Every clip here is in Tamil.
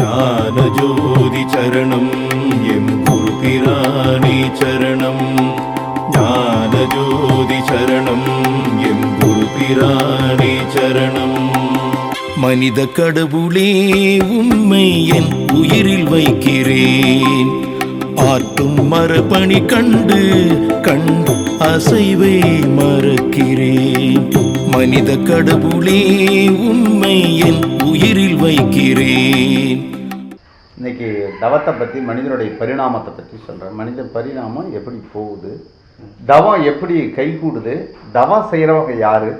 ஞானஜோதி சரணம் எம் குருபிராணி சரணம். ஞானஜோதி சரணம் எம் குருபிராணி சரணம். மனித கடவுளே உண்மை என் உயிரில் வைக்கிறேன். ஆற்றும் மரபணி கண்டு கண் அசைவை மறக்கிறேன். மனித கடவுளே உண்மை என் உயிரில் வைக்கிறேன். இன்னைக்கு தவத்தை பற்றி மனிதனுடைய பரிணாமத்தை பற்றி சொல்கிறேன் மனித பரிணாமம் எப்படி போகுது? தவம் எப்படி கைகூடுது? தவம் செய்கிறவங்க யார்?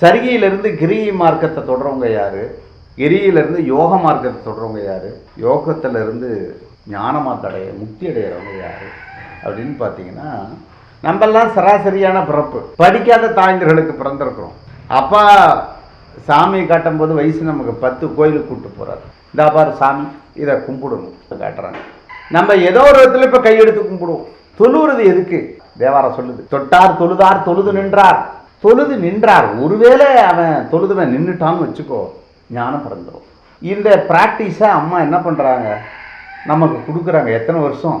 சரிகையிலிருந்து கிரியை மார்க்கத்தை தொடரவங்க யார்? கிரியிலிருந்து யோக மார்க்கத்தை தொடரவங்க யார்? யோகத்திலிருந்து ஞானமாக தடைய முக்தி அடைகிறவங்க யார்? அப்படின்னு பார்த்தீங்கன்னா நம்மெல்லாம் சராசரியான பிறப்பு. படிக்காத தாய்ந்தர்களுக்கு பிறந்திருக்கிறோம். அப்பா சாமி காட்டும்போது வயசு நமக்கு பத்து கோயிலுக்கு கூப்பிட்டு போகிறார் இந்த பாரு சாமி இதை கும்பிடணும் காட்டுறாங்க. நம்ம ஏதோ ஒரு இடத்துல இப்போ கையெடுத்து கும்பிடுவோம். தொழுவுறது எதுக்கு? தேவாரம் சொல்லுது. தொட்டார் தொழுதார் தொழுது நின்றார். தொழுது நின்றார். ஒருவேளை அவன் தொழுதுவன் நின்றுட்டான்னு வச்சுக்கோ ஞானம் பிறந்துடும் இந்த ப்ராக்டிஸை அம்மா என்ன பண்ணுறாங்க நமக்கு கொடுக்குறாங்க. எத்தனை வருஷம்?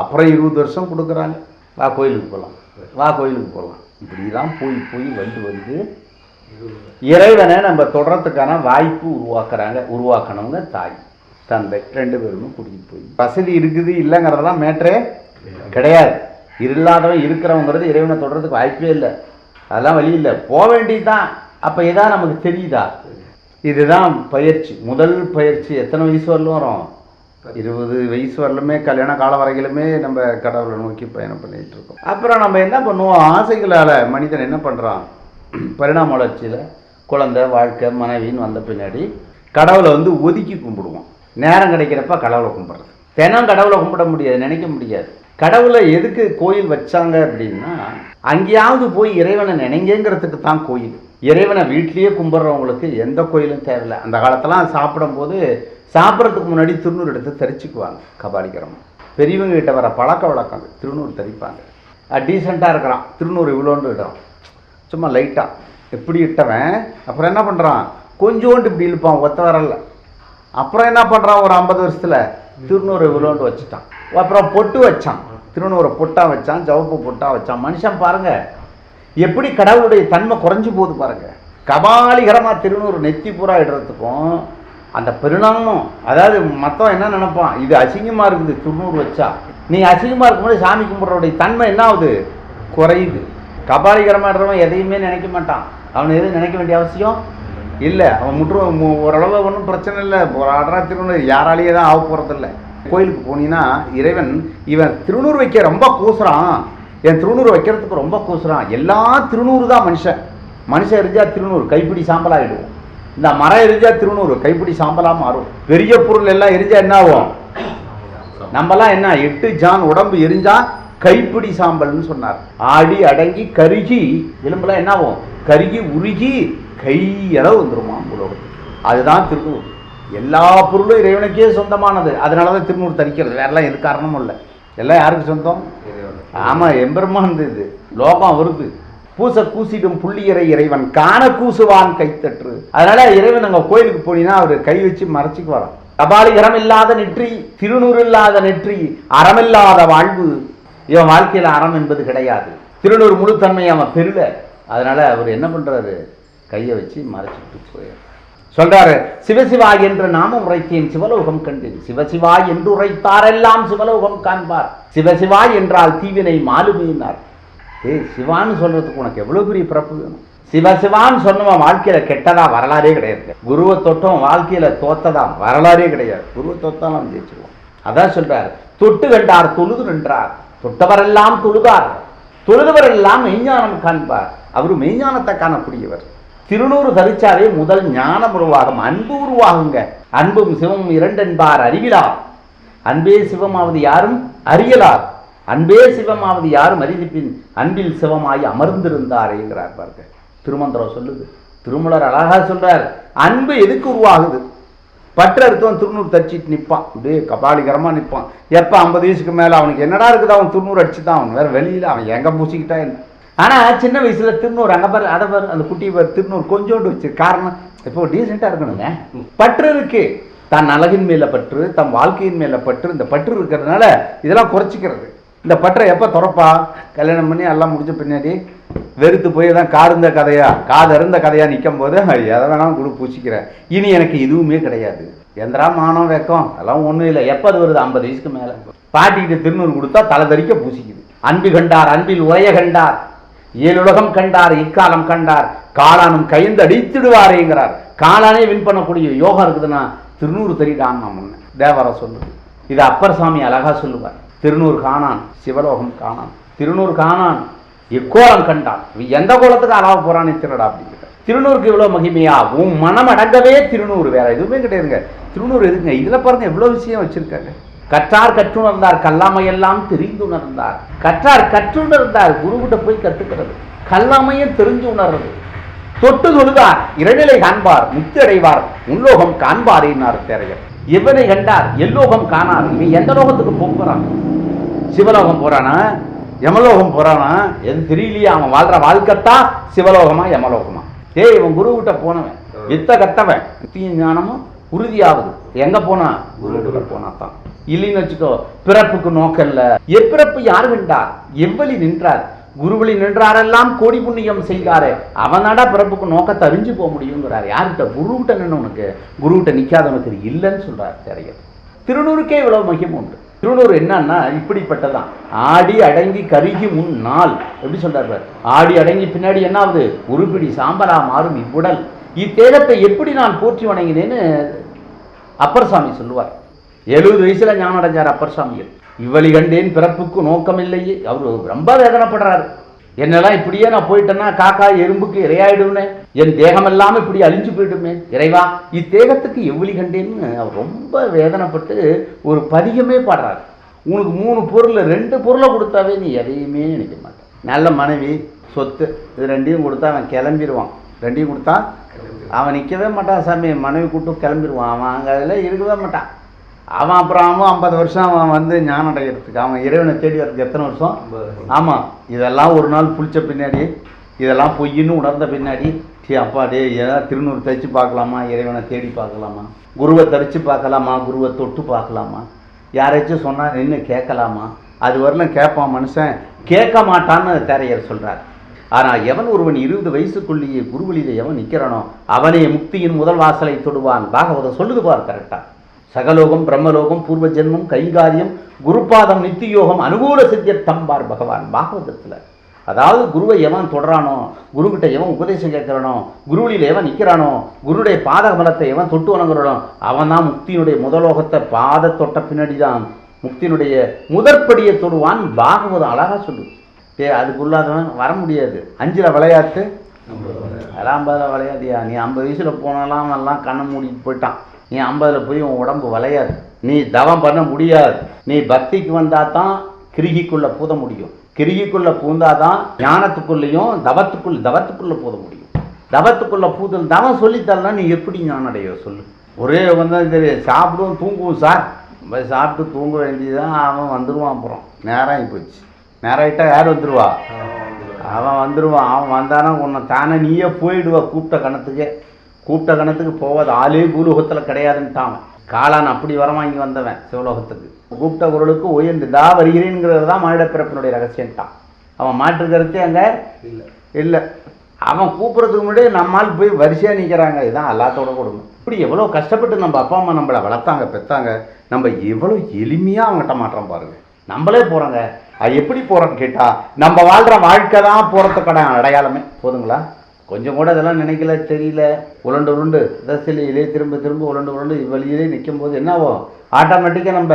அப்புறம் இருபது வருஷம் கொடுக்குறாங்க. வா கோயிலுக்கு போகலாம் வா கோயிலுக்கு போகலாம் இப்படிலாம் போய் போய் வந்து வந்து இறைவனை நம்ம தொடரத்துக்கான வாய்ப்பு உருவாக்குறாங்க உருவாக்கணவங்க தாய் தந்தை ரெண்டு பேருமே கூட்டிகிட்டு போய். வசதி இருக்குது இல்லைங்கிறதெல்லாம் மேட்ரே கிடையாது. இல்லாதவன் இருக்கிறவங்கிறது இறைவனை தொடர்றதுக்கு வாய்ப்பே இல்லை. அதெல்லாம் வழி இல்லை. போக வேண்டியதுதான். அப்போ இதான் நமக்கு தெரியுதா? இதுதான் பயிற்சி. முதல் பயிற்சி எத்தனை வயசு வரலும் வரும்? இருபது வயசு வரலுமே கல்யாண கால வரையிலுமே நம்ம கடவுளை நோக்கி பயணம் பண்ணிட்டு இருக்கோம். அப்புறம் நம்ம என்ன பண்ணுவோம்? ஆசைகளால் மனிதன் என்ன பண்ணுறான் பரிணாம வளர்ச்சியில் குழந்தை வாழ்க்கை மனைவின்னு வந்த பின்னாடி கடவுளை வந்து ஒதுக்கி கும்பிடுவோம். நேரம் கிடைக்கிறப்ப கடவுளை கும்பிட்றது. தினம் கடவுளை கும்பிட முடியாது நினைக்க முடியாது. கடவுளை எதுக்கு கோயில் வச்சாங்க அப்படின்னா அங்கேயாவது போய் இறைவனை நினைங்கிறதுக்கு தான் கோயில். இறைவனை வீட்லேயே கும்பிட்றவங்களுக்கு எந்த கோயிலும் தேவையில்லை. அந்த காலத்தெல்லாம் சாப்பிடும்போது சாப்பிட்றதுக்கு முன்னாடி திருநூறு எடுத்து தரிச்சுக்குவாங்க கபாலிகரம். பெரியவங்க கிட்ட வர பழக்க வழக்கம் திருநூறு தரிப்பாங்க. டீசெண்டாக இருக்கிறான் திருநூறு இவ்வளோண்டு இடுறான் சும்மா லைட்டாக எப்படி இட்டவன்? அப்புறம் என்ன பண்ணுறான் கொஞ்சோண்டு இப்படி இழுப்பான் ஒத்த வரல அப்புறம் என்ன பண்ணுறான் ஒரு ஐம்பது வருஷத்தில் திருநூறு இவ்வளோண்டு வச்சுட்டான். அப்புறம் பொட்டு வச்சான் திருநூறு பொட்டாக வச்சான் ஜவப்பு பொட்டாக வச்சான். மனுஷன் பாருங்க எப்படி கடவுளுடைய தன்மை குறைஞ்சு போகுது பாருங்கள் கபாலிகரமாக திருநூறு நெத்தி பூரா இடுறதுக்கும் அந்த பெருநாமம் அதாவது மற்றவன் என்ன நினைப்பான்? இது அசிங்கமாக இருக்குது திருநூறு வச்சா. நீ அசிங்கமாக இருக்கும்போது சாமி கும்பிட்றோடைய தன்மை என்ன ஆகுது? குறையுது. கபாலிகரமாடுறவன் எதையுமே நினைக்க மாட்டான். அவன் எதுவும் நினைக்க வேண்டிய அவசியம் இல்லை. அவன் முற்று மு- ஓரளவு ஒன்றும் பிரச்சனை இல்லை. ஒரு ஆடரா திருநூறு யாராலேயே தான் ஆக போகிறதில்ல கோயிலுக்கு போனீங்கன்னா இறைவன் இவன் திருநூறு வைக்க ரொம்ப கூசுறான். என் திருநூறு வைக்கிறதுக்கு ரொம்ப கூசுறான். எல்லா திருநூறு தான் மனுஷன். மனுஷன் எரிஞ்சா திருநூறு கைப்பிடி சாம்பலாகிடுவோம் இந்த மரம் எரிஞ்சா திருநூறு கைப்பிடி சாம்பலாக மாறும். பெரிய பொருள் எல்லாம் எரிஞ்சா என்ன ஆகும்? நம்மலாம் என்ன எட்டு ஜான் உடம்பு எரிஞ்சா கைப்பிடி சாம்பல்னு சொன்னார். ஆடி அடங்கி கருகி எலும்புலாம் என்ன ஆகும்? கருகி உருகி கையளவு வந்துருமா உலகத்துக்கு அதுதான் திருநூறு. எல்லா பொருளும் இறைவனுக்கே சொந்தமானது. அதனால தான் திருநூறு தரிக்கிறது. வேறெல்லாம் எது காரணமும் இல்லை. எல்லாம் யாருக்கு சொந்தம்? ஆமாம் எம்பெருமான் இது. லோகம் வருது பூச கூசிடும் புள்ளியரை இறைவன் காண கூசுவான் கைத்தற்று. அதனால இறைவன் அங்க கோயிலுக்கு போனீங்கன்னா அவர் கை வச்சு மறைச்சிக்கு வரோம் கபாலிகரம் இல்லாத நெற்றி திருநூறு இல்லாத நெற்றி அறமில்லாத வாழ்வு. இவன் வாழ்க்கையில அறம் என்பது கிடையாது. திருநூறு முழுத்தன்மையை அவன் பெறல அதனால அவர் என்ன பண்றாரு? கையை வச்சு மறைச்சிட்டு போயார் சொல்றாரு சிவசிவா என்று நாமம் உரைத்தேன் சிவலோகம் கண்டேன். சிவசிவா என்று உரைத்தாரெல்லாம் சிவலோகம் காண்பார். சிவசிவா என்றால் தீவினை மாலுமியினார் ஏய் சிவான்னு சொல்றதுக்கு உனக்கு எவ்வளவு பெரிய பிறப்பு வேணும்? சிவசிவான்னு சொன்னவன் வாழ்க்கையில கெட்டதா வரலாறே கிடையாது. குருவை தொட்டம் வாழ்க்கையில தோத்ததா வரலாறே கிடையாது. குருவை தொத்தாலும் அவன் அதான் சொல்கிறார் தொட்டு கண்டார் தொழுது நின்றார். தொட்டவரெல்லாம் தொழுதார். தொழுதவரெல்லாம் மெய்ஞானம் காண்பார். அவர் மெய்ஞானத்தை காணக்கூடியவர். திருநூறு தரிச்சாலே முதல் ஞானம் உருவாகும். அன்பு உருவாகுங்க. அன்பும் சிவமும் இரண்டென்பார் அறிவிலார் அன்பே சிவமாவது யாரும் அறியலார். அன்பே சிவமாவது யாரும் பின் அன்பில் சிவமாய் அமர்ந்திருந்தாரேங்கிறார் பாருங்க. திருமந்திரம் சொல்லுது. திருமலர் அழகாக சொல்றார். அன்பு எதுக்கு உருவாகுது? பற்ற திருநூறு தச்சிட்டு நிற்பான் அப்படியே கபாலிகரமாக நிற்பான் எப்போ ஐம்பது வயசுக்கு மேலே அவனுக்கு என்னடா இருக்குது? அவன் திருநூறு அடிச்சு தான் அவன் வேறு வெளியில் அவன் எங்கே பூசிக்கிட்டா என்ன? ஆனால் சின்ன வயசில் திருநூறு அங்கே பாரு அதை பாரு அந்த குட்டி பாரு திருநூறு கொஞ்சோண்டு வச்சு. காரணம் இப்போ டீசெண்டாக இருக்கணுங்க. பற்று இருக்கு. தன் அழகின் மேலே பற்று தன் வாழ்க்கையின் மேலே பற்று. இந்த பற்று இருக்கிறதுனால இதெல்லாம் குறைச்சிக்கிறது. இந்த பற்றை எப்போ திறப்பா? கல்யாணம் பண்ணி எல்லாம் முடிஞ்ச பின்னாடி வெறுத்து போய் தான் காருந்த கதையா காது அருந்த கதையா நிற்கும் போது எதை வேணாலும் கொடு பூச்சிக்கிறேன் இனி எனக்கு எதுவுமே கிடையாது. எந்திரா மானம் வெக்கம் அதெல்லாம் ஒன்றும் இல்லை. எப்போ அது வருது? ஐம்பது வயசுக்கு மேலே. பாட்டிக்கிட்ட திருநூறு கொடுத்தா தலை தறிக்க பூசிக்குது. அன்பு கண்டார் அன்பில் உரைய கண்டார். ஏழுலகம் கண்டார் இக்காலம் கண்டார். காளானும் கைந்து அடித்திடுவாரேங்கிறார். காளானே வின் பண்ணக்கூடிய யோகா இருக்குதுன்னா திருநூறு தெரியுடான்னு நான் முன்ன தேவரா சொல்லுது இது அப்பர் சாமி அழகா சொல்லுவார். திருநூறு காணான் சிவலோகம் காணான். திருநூறு காணான் எக்கோலம் கண்டான். இவன் எந்த கோலத்துக்கு அழகா போறான்னு திருடா அப்படிங்கிற. திருநூறுக்கு இவ்வளவு மகிமையா? உன் மனம் அடங்கவே திருநூறு. வேற எதுவுமே கிடையாதுங்க. திருநூறு எதுங்க இதுல பாருங்க எவ்வளோ விஷயம் வச்சிருக்காங்க. கற்றார் கற்றுணர்ந்தார் கல்லாமையெல்லாம் தெரிந்துணர்ந்தார். கற்றார் கற்றுணர்ந்தார் குருகிட்ட போய் கத்துக்கிறது. கல்லாமையும் தெரிஞ்சு உணர்றது. தொட்டு தொழுதார் இரநிலை காண்பார் முக்தி அடைவார் உன்லோகம் காண்பாரேனார் தேரையர். எவனை கண்டார் எல்லோகம் காணார். இவன் எந்த லோகத்துக்கு போகிறான் சிவலோகம் போறானா? யமலோகம் போறானா? எது தெரியலையா அவன் வாழ்ற வாழ்க்கைத்தான் சிவலோகமா யமலோகமா? ஏய் இவன் குரு கிட்ட போனவன். வித்த கத்தவன் நித்திய ஞானமும் உறுதியாகுது எங்க போனா? குரு போனா தான். இல்லைன்னு வச்சுக்கோ பிறப்புக்கு நோக்கம் இல்ல. எப்பிறப்பு யார் வென்றார் எவ்வளி நின்றார்? குருவழி நின்றாரெல்லாம் கோடி புண்ணியம் செய்தாரே அவனாடா பிறப்புக்கு நோக்கத்தை அறிஞ்சு போக முடியுங்கிறார். யார்கிட்ட? குருகிட்ட நின்று உனக்கு. குருகிட்ட நிக்காதவனுக்கு இல்லைன்னு சொல்றார் தெரியல் திருநூறுக்கே இவ்வளவு மகிமை உண்டு. திருநூறு என்னன்னா இப்படிப்பட்டதான். ஆடி அடங்கி கருகி முன் நாள். எப்படி சொல்றாரு ஆடி அடங்கி பின்னாடி என்ன ஆகுது உருப்பிடி சாம்பலா மாறும் இவ்வுடல். இத்தேதத்தை எப்படி நான் போற்றி வணங்கினேன்னு அப்பர் சாமி சொல்லுவார். எழுபது வயசுல ஞானம் அடைஞ்சார் அப்பர் சாமிகள் இவ்வழி கண்டேன் பிறப்புக்கு நோக்கம் இல்லையே அவர் ரொம்ப வேதனைப்படுறாரு. என்னெல்லாம் இப்படியே நான் போயிட்டேன்னா காக்கா எறும்புக்கு இரையாயிடும்னு. என் தேகமெல்லாம் இப்படி அழிஞ்சு போயிடுமே. இறைவா இத்தேகத்துக்கு எவ்வளி கண்டேன்னு அவர் ரொம்ப வேதனைப்பட்டு ஒரு பதிகமே பாடுறாரு. உனக்கு மூணு பொருள் ரெண்டு பொருளை கொடுத்தாவே நீ எதையுமே நினைக்க மாட்டேன் நல்ல மனைவி சொத்து இது ரெண்டையும் கொடுத்தா அவன் கிளம்பிடுவான் ரெண்டையும் கொடுத்தா அவன் நிற்கவே மாட்டான் சாமி. மனைவி கூட்டம் கிளம்பிடுவான் அவன் அங்கே அதில் இருக்கவே மாட்டான். அவன் அப்புறம் அவன் ஐம்பது வருஷம் அவன் வந்து ஞானம் அடைகிறதுக்கு அவன் இறைவனை தேடி வர்றதுக்கு எத்தனை வருஷம்? ஆமாம் இதெல்லாம் ஒரு நாள் புளிச்ச பின்னாடி இதெல்லாம் பொய்ன்னு உணர்ந்த பின்னாடி டீ அப்பா டே ஏதாவது திருநூறு தைச்சு பார்க்கலாமா? இறைவனை தேடி பார்க்கலாமா? குருவை தரிச்சு பார்க்கலாமா? குருவை தொட்டு பார்க்கலாமா? யாராச்சும் சொன்னால் நின்று கேட்கலாமா? அது வரலும் கேட்பான் மனுஷன். கேட்க மாட்டான்னு தேரையர் சொல்கிறார் ஆனால் எவன் ஒருவன் இருபது வயசுக்குள்ளேயே குருவழியில எவன் நிற்கிறானோ அவனே முக்தியின் முதல் வாசலை தொடுவான். பாகவதம் சொல்லுது பார் கரெக்டாக சகலோகம் பிரம்மலோகம் பூர்வ ஜென்மம் கைகாரியம் குருபாதம் நித்தியோகம் அனுகூல சித்தியர் தம்பார் பகவான் பாகவதத்தில். அதாவது குருவை எவன் தொடரானோ குருக்கிட்ட எவன் உபதேசம் கேட்கிறானோ குருவழியில் எவன் நிற்கிறானோ குருடைய பாத மலத்தை எவன் தொட்டு வணங்குறானோ அவன் தான் முக்தியினுடைய முதலோகத்தை பாத தொட்ட பின்னாடி தான் முக்தியினுடைய முதற்படியை தொடுவான் பாகவதம். அழகாக சொல்லு. ஏ அதுக்குள்ளாதவன் வர முடியாது. அஞ்சில் விளையாட்டு அதெல்லாம் விளையாதியா நீ ஐம்பது வயசில் போனாலாம் எல்லாம் கண்ணை மூடிட்டு போயிட்டான். நீ ஐம்பதில் போய் உன் உடம்பு விளையாது. நீ தவம் பண்ண முடியாது. நீ பக்திக்கு வந்தால் தான் கிருகிக்குள்ளே பூத முடியும். கிருகிக்குள்ளே பூந்தாதான் ஞானத்துக்குள்ளேயும் தவத்துக்குள்ள தவத்துக்குள்ளே பூத முடியும். தவத்துக்குள்ளே பூதல் தவம் சொல்லித்தரலாம் நீ எப்படி ஞானம் அடைய சொல்லு? ஒரே வந்து சரி சாப்பிடுவோம் தூங்குவோம் சார். போய் சாப்பிட்டு தூங்க வேண்டியதுதான் அவன் வந்துடுவான் அப்புறம். நேரம் ஆகி போச்சு நேரம் ஆகிட்டா யார் வந்துடுவா அவன் வந்துடுவான் அவன் வந்தானா உன்னை தானே நீயே போயிடுவா கூப்பிட்ட கணத்துக்கே. கூப்பிட்ட கணத்துக்கு போவாது ஆளே பூலோகத்தில் கிடையாதுன்ட்டான். காளான் அப்படி வரம் வாங்கி வந்தவன் சிவலோகத்துக்கு. கூப்பிட்ட குரலுக்கு உயர்ந்து தா வருகிறேங்கிறது தான் மானிடப்பிறப்பினுடைய ரகசியம்ட்டான். அவன் மாற்று கருத்தே அங்கே இல்லை. இல்லை. அவன் கூப்பிட்றதுக்கு முன்னாடியே நம்மால் போய் வரிசையாக நிற்கிறாங்க இதுதான் எல்லாத்தோட கொடுமை. இப்படி எவ்வளோ கஷ்டப்பட்டு நம்ம அப்பா அம்மா நம்மளை வளர்த்தாங்க பெற்றாங்க நம்ம எவ்வளோ எளிமையாக அவங்ககிட்ட மாற்றம் பாருங்க. நம்மளே போகிறோங்க அது எப்படி போகிறோன்னு கேட்டால் நம்ம வாழ்கிற வாழ்க்கை தான் போகிறதுக்கான அடையாளமே. போதுங்களா? கொஞ்சம் கூட அதெல்லாம் நினைக்கல தெரியல. உருண்டு உருண்டு. தசிலையிலே திரும்ப திரும்ப உருண்டு உருண்டு. இவ்வழியிலே நிற்கும் போது என்ன ஆட்டோமேட்டிக்காக நம்ம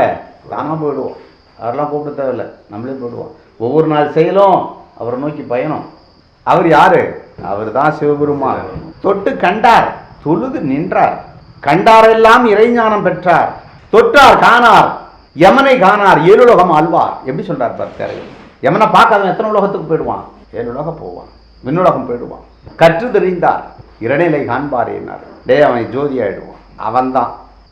தானாக போயிடுவோம். அவரெல்லாம் கூப்பிட தேவையில்ல நம்மளே போயிடுவோம். ஒவ்வொரு நாள் செயலும் அவரை நோக்கி பயணம். அவர் யாரு? அவர் தான் சிவபெருமான். தொட்டு கண்டார் தொழுது நின்றார். கண்டாரெல்லாம் இறைஞானம் பெற்றார். தொட்டார் காணார். யமனை காணார் ஏழுலோகம் ஆழ்வார். எப்படி சொல்றார் பார்த்தாரு யமனை பார்க்காத எத்தனை உலகத்துக்கு போயிடுவான்? ஏழு உலகம் போவான். விண்ணுலகம் போயிடுவான். கற்று தெரிந்தார் இரணிலை காண்பார் என்னார் டே அவன் ஜோதி ஆயிடுவான். அவன்தான்.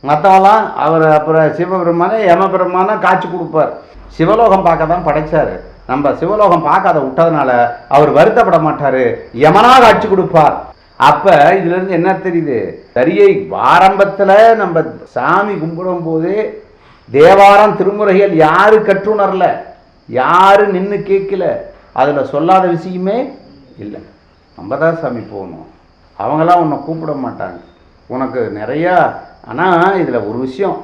மற்றவெல்லாம் அவர் அப்புறம் சிவபெருமானே யமபெருமானை காட்சி கொடுப்பார். சிவலோகம் பார்க்க தான் படைச்சாரு. நம்ம சிவலோகம் பார்க்காத விட்டதுனால அவர் வருத்தப்பட மாட்டாரு. யமனா காட்சி கொடுப்பார். அப்ப இதுல இருந்து என்ன தெரியுது? சரியை ஆரம்பத்துல நம்ம சாமி கும்பிடும் போது தேவாரம் திருமுறைகள் யாரு கற்றுணரல? யாரு நின்று கேட்கல? அதுல சொல்லாத விஷயமே இல்லை. நம்ம தான் சாமி போகணும். அவங்களாம் உன்னை கூப்பிட மாட்டாங்க. உனக்கு நிறையா ஆனால் இதில் ஒரு விஷயம்.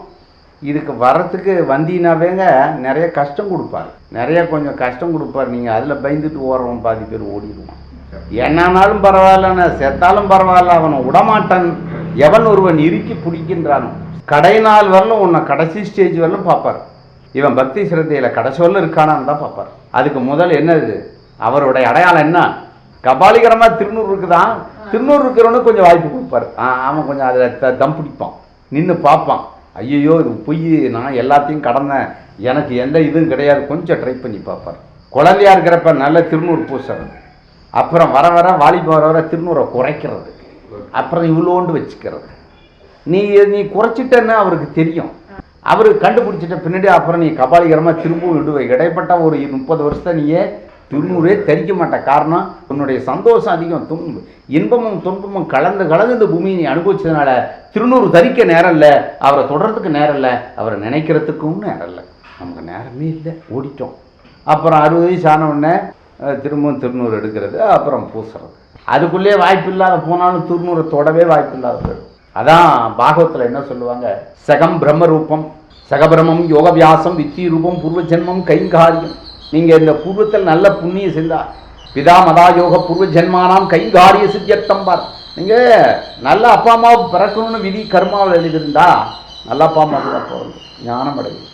இதுக்கு வர்றதுக்கு வந்தீங்கனாவேங்க நிறைய கஷ்டம் கொடுப்பார். நிறைய கொஞ்சம் கஷ்டம் கொடுப்பார். நீங்கள் அதில் பயந்துட்டு ஓடுறவன் பாதி பேர் ஓடிடுவான். என்னன்னாலும் பரவாயில்லண்ணா செத்தாலும் பரவாயில்ல அவனை விடமாட்டான். எவன் ஒருவன் இறுக்கி பிடிக்கின்றானோ. கடை நாள் வரலும் உன்னை கடைசி ஸ்டேஜ் வரலும் பார்ப்பார். இவன் பக்தி சிரத்தையில் கடைசி வரலும் இருக்கானான்னு தான் பார்ப்பார். அதுக்கு முதல் என்னது? அவருடைய அடையாளம் என்ன? கபாலிகரமாக திருநூறு இருக்குதான் திருநூறு இருக்கிறவனுக்கு கொஞ்சம் வாய்ப்பு கொடுப்பார். ஆ, அவன் கொஞ்சம் அதில் தம் பிடிப்பான். நின்று பார்ப்பான். ஐயோ இது பொய் நான் எல்லாத்தையும் கடந்தேன். எனக்கு எந்த இதுவும் கிடையாது. கொஞ்சம் ட்ரை பண்ணி பார்ப்பார். குழந்தையா இருக்கிறப்ப நல்ல திருநூறு பூசுறது. அப்புறம் வர வர வாலிப வர வர திருநூறை குறைக்கிறது. அப்புறம் இவ்வளோண்டு வச்சுக்கிறது. நீ நீ குறைச்சிட்டன்னு அவருக்கு தெரியும். அவர் கண்டுபிடிச்சிட்ட பின்னாடி அப்புறம் நீ கபாலிகரமாக திரும்பவும் விடுவை. இடைப்பட்ட ஒரு முப்பது வருஷத்தை நீயே திருநூறே தரிக்க மாட்ட காரணம் உன்னுடைய சந்தோஷம் அதிகம் துன்பு இன்பமும் துன்பமும் கலந்து கலந்து இந்த பூமியை நீ அனுபவிச்சதுனால திருநூறு தரிக்க நேரம் இல்லை அவரை தொடர்றதுக்கு நேரம் இல்லை அவரை நினைக்கிறதுக்கும் நேரம் இல்லை. நமக்கு நேரமே இல்லை ஓடிட்டோம். அப்புறம் அறுபது வயசு ஆன உடனே திரும்பவும் திருநூறு எடுக்கிறது அப்புறம் பூசுறது. அதுக்குள்ளே வாய்ப்பு இல்லாத போனாலும் திருநூறை தொடவே வாய்ப்பு இல்லாத போயிடும். அதான் பாகவத்தில் என்ன சொல்லுவாங்க? சகம் பிரம்ம ரூபம் சகபிரமம் யோகவியாசம் வித்தி ரூபம் பூர்வ ஜென்மம் கைங்காரியம். நீங்கள் இந்த பூர்வத்தில் நல்ல புண்ணியம் செஞ்சால் பிதா மதா யோக பூர்வ ஜென்மானாம் கைகாரிய சித்தியர்த்தம் பார். நீங்கள் நல்ல அப்பா அம்மாவை பிறக்கணும்னு விதி கர்மாவில் எழுதியிருந்தா நல்ல அப்பா அம்மா கூட பிறந்து ஞானம் அடையும்.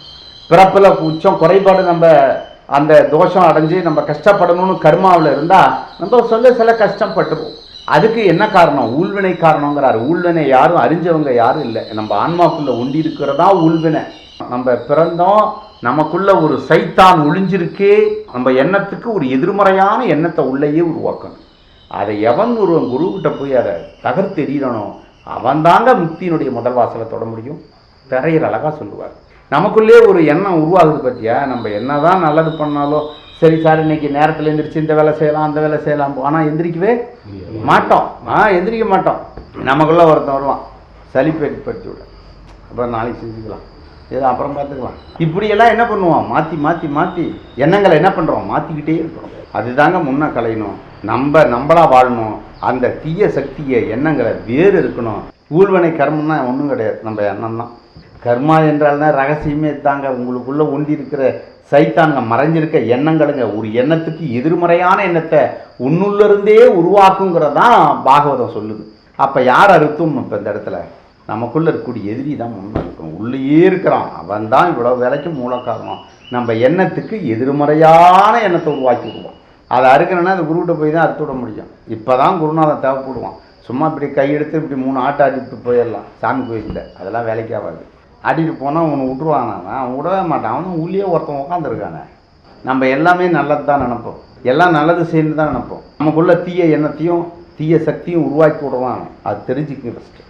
பிறப்பில் உச்சம் குறைபாடு நம்ம அந்த தோஷம் அடைஞ்சு நம்ம கஷ்டப்படணும்னு கர்மாவில் இருந்தால் நம்ம சொல்ல சில கஷ்டப்பட்டுவோம் அதுக்கு என்ன காரணம்? ஊழ்வினை காரணங்கிறார். ஊழ்வினை யாரும் அறிஞ்சவங்க யாரும் இல்லை. நம்ம ஆன்மாக்குள்ளே உண்டி இருக்கிறதா ஊழ்வினை. நம்ம பிறந்தோம் நமக்குள்ள ஒரு சைத்தான் ஒளிஞ்சிருக்கே. நம்ம எண்ணத்துக்கு ஒரு எதிர்மறையான எண்ணத்தை உள்ளேயே உருவாக்கணும். அதை எவன் ஒருவன் குருக்கிட்ட போய் அதை தகர்த்து எறியணும் அவன் தாங்க முக்தியினுடைய முதல் வாசலை தொட முடியும். பெறையர் அழகா சொல்லுவார். நமக்குள்ளே ஒரு எண்ணம் உருவாகுது பத்தியா? நம்ம என்னதான் நல்லது பண்ணாலும் சரி சார் இன்னைக்கு நேரத்தில் எந்திரிச்சு இந்த வேலை செய்யலாம் அந்த வேலை செய்யலாம். ஆனால் எந்திரிக்கவே மாட்டோம். ஆ எந்திரிக்க மாட்டோம். நமக்குள்ள ஒருத்தன் வருவான். சலிப்பு ஏற்படுத்தி விட. அப்புறம் நாளைக்கு செஞ்சுக்கலாம். ஏதோ அப்புறம் பார்த்துக்கலாம். இப்படியெல்லாம் என்ன பண்ணுவோம்? மாற்றி மாற்றி மாற்றி எண்ணங்களை என்ன பண்ணுறோம் மாற்றிக்கிட்டே இருக்கிறோம். அதுதாங்க முன்ன கலையணும். நம்ம நம்மளா வாழணும். அந்த தீய சக்தியை எண்ணங்களை வேறு இருக்கணும். ஊழ்வனை கர்மம்னா ஒன்றும் கிடையாது. நம்ம எண்ணம் தான். கர்மா என்றால் தான் ரகசியமே தாங்க. உங்களுக்குள்ள ஒண்டி இருக்கிற சைத்தானுங்க மறைஞ்சிருக்க எண்ணங்களுங்க. ஒரு எண்ணத்துக்கு எதிர்மறையான எண்ணத்தை உன்னுள்ளிருந்தே உருவாக்குங்கிறதான் பாகவதம் சொல்லுது. அப்போ யார் அறுத்தும் இப்போ இந்த இடத்துல? நமக்குள்ளே இருக்கக்கூடிய எதிரி தான் முன்னே இருக்கணும். உள்ளேயே இருக்கிறான். அவன் தான் இவ்வளோ வேலைக்கு மூல காரணம் நம்ம எண்ணத்துக்கு எதிர்மறையான எண்ணத்தை உருவாக்கி விடுவோம் அதை அறுக்கணும்னா அந்த குருக்கிட்ட போய் தான் அறுத்து விட முடியும். இப்போ தான் குருநாதன் தேவைப்படுவான். சும்மா இப்படி கையெடுத்து இப்படி மூணு ஆட்டை ஆடிட்டு போயிடலாம். சாமி கோயிலில். அதெல்லாம் வேலைக்கே ஆகாது. ஆடிட்டு போனால் அவனை விட்டுருவான்? அவன் அவன் விடவே மாட்டான். அவனும் உள்ளே ஒருத்தன் உட்காந்துருக்கானே நம்ம எல்லாமே நல்லது தான் நினைப்போம். எல்லாம் நல்லது செய்யணும் தான் நினைப்போம். நமக்குள்ள தீய எண்ணத்தையும் தீய சக்தியும் உருவாக்கி விடுவான். அது தெரிஞ்சுக்க ஃபஸ்ட்டு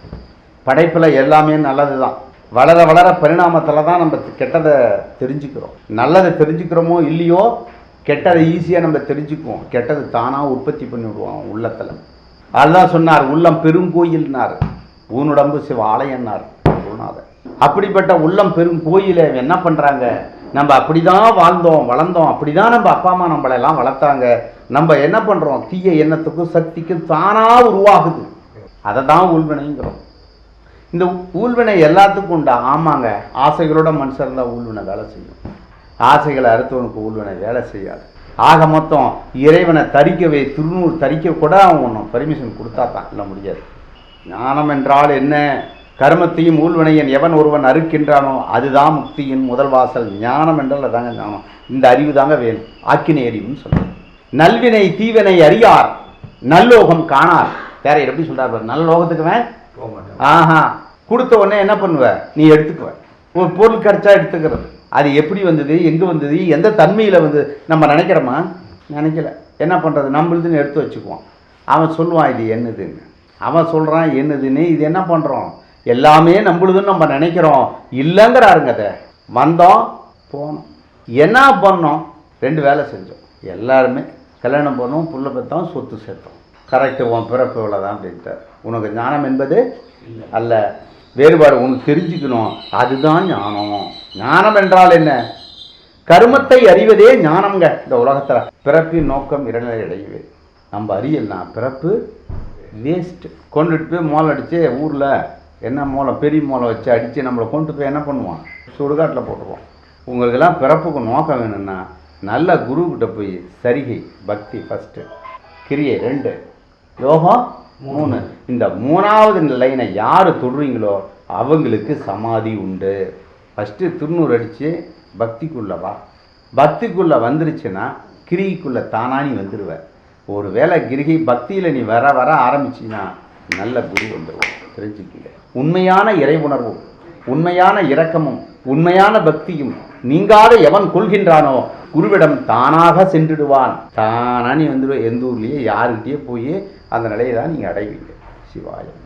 படைப்பில் எல்லாமே நல்லது தான் வளர வளர பரிணாமத்தில் தான் நம்ம கெட்டதை தெரிஞ்சுக்கிறோம். நல்லதை தெரிஞ்சுக்கிறோமோ இல்லையோ கெட்டதை ஈஸியாக நம்ம தெரிஞ்சுக்குவோம். கெட்டது தானாக உற்பத்தி பண்ணி விடுவோம் உள்ளத்தில். அதுதான் சொன்னார் உள்ளம் பெருங்கோயில்னார் ஊனுடம்பு சிவ ஆலயன்னார். குருநாதர் அப்படிப்பட்ட உள்ளம் பெரும் பெருங்கோயிலை என்ன பண்ணுறாங்க நம்ம அப்படி தான் வாழ்ந்தோம் வளர்ந்தோம். அப்படி தான் நம்ம அப்பா அம்மா நம்மளெல்லாம் வளர்த்தாங்க. நம்ம என்ன பண்ணுறோம் தீய எண்ணத்துக்கும் சக்திக்கும் தானாக உருவாகுது. அதை தான் உள்வினைங்கிறோம். இந்த ஊழ்வினை எல்லாத்துக்கும் உண்டா? ஆமாங்க. ஆசைகளோட மனுஷன் இருந்தால் ஊழ்வினை வேலை செய்யும். ஆசைகளை அறுத்தவனுக்கு ஊழ்வினை வேலை செய்யாது. ஆக மொத்தம் இறைவனை தரிக்கவே திருநூறு தரிக்க கூட அவன் ஒன்றும் பர்மிஷன் கொடுத்தா தான். இல்லை முடியாது. ஞானம் என்றால் என்ன? கர்மத்தையும் ஊழ்வினையன் எவன் ஒருவன் அறுக்கின்றானோ அதுதான் முக்தியின் முதல் வாசல். ஞானம் என்றால் அதாங்க ஞானம். இந்த அறிவு தாங்க வேணும். ஆக்கினை அறிவுன்னு சொல்லுவோம் நல்வினை தீவினை அறியார். நல்லோகம் காணார். வேற எப்படி சொல்றாரு பாரு, நல்லோகத்துக்கு வேன் போக மாட்டேன் ஆஹா. கொடுத்த உடனே என்ன பண்ணுவ? நீ எடுத்துக்குவ. ஒரு பொருள் கிடைச்சா எடுத்துக்கிறது. அது எப்படி வந்தது? எங்கே வந்தது? எந்த தன்மையில் வந்து நம்ம நினைக்கிறோமா? நினைக்கல. என்ன பண்ணுறது நம்மளுதுன்னு எடுத்து வச்சுக்குவோம். அவன் சொல்லுவான் இது என்னதுன்னு. அவன் சொல்கிறான் என்னதுன்னு. இது என்ன பண்ணுறோம் எல்லாமே நம்மளுதுன்னு நம்ம நினைக்கிறோம். இல்லைங்கிறாருங்க அதை. வந்தோம் போனோம். என்ன பண்ணோம்? ரெண்டு வேலை செஞ்சோம். எல்லாருமே கல்யாணம் பண்ணோம் புள்ள பெற்றோம் சொத்து சேர்த்தோம். கரெக்டு உன் பிறப்பு இவ்வளோதான் அப்படின்ட்டார். உனக்கு ஞானம் என்பது அல்ல. வேறுபாடு ஒன்று தெரிஞ்சுக்கணும். அதுதான் ஞானம். ஞானம் என்றால் என்ன? கருமத்தை அறிவதே ஞானம்ங்க இந்த உலகத்தில். பிறப்பின் நோக்கம் இரநிலை அடையவே நம்ம அறியலனா பிறப்பு வேஸ்ட்டு கொண்டுட்டு போய் மோளம் அடித்து ஊரில் என்ன மூலம் பெரிய மூலம் வச்சு அடித்து நம்மளை கொண்டு போய் என்ன பண்ணுவான்? சுடுகாட்டில் போட்டுருவோம் உங்களுக்கெல்லாம் பிறப்புக்கு நோக்கம் வேணும்னா நல்ல குருக்கிட்ட போய் சரிகை பக்தி ஃபஸ்ட்டு கிரியை ரெண்டு. யோகம் மூணு. இந்த மூணாவது லைனை யார் தொடுறீங்களோ அவங்களுக்கு சமாதி உண்டு. ஃபஸ்ட்டு துண்ணூறு அடித்து பக்திக்குள்ளே வா. பக்திக்குள்ளே வந்துருச்சுன்னா கிரிக்குள்ளே தானா நீ வந்துடுவேன் ஒரு வேளை கிரிகை பக்தியில் நீ வர வர ஆரம்பிச்சின்னா நல்ல குரு வந்துடுவோம் தெரிஞ்சுக்கங்க. உண்மையான இறை உணர்வும் உண்மையான இரக்கமும் உண்மையான பக்தியும் நீங்காத எவன் கொள்கின்றானோ குருவிடம் தானாக சென்றுடுவான். தானா நீ வந்துடுவேன் எந்த ஊர்லேயே? யாருக்கிட்டேயே போய் அந்த நிலையை தான் நீங்கள் அடைவீங்க. சிவாயம்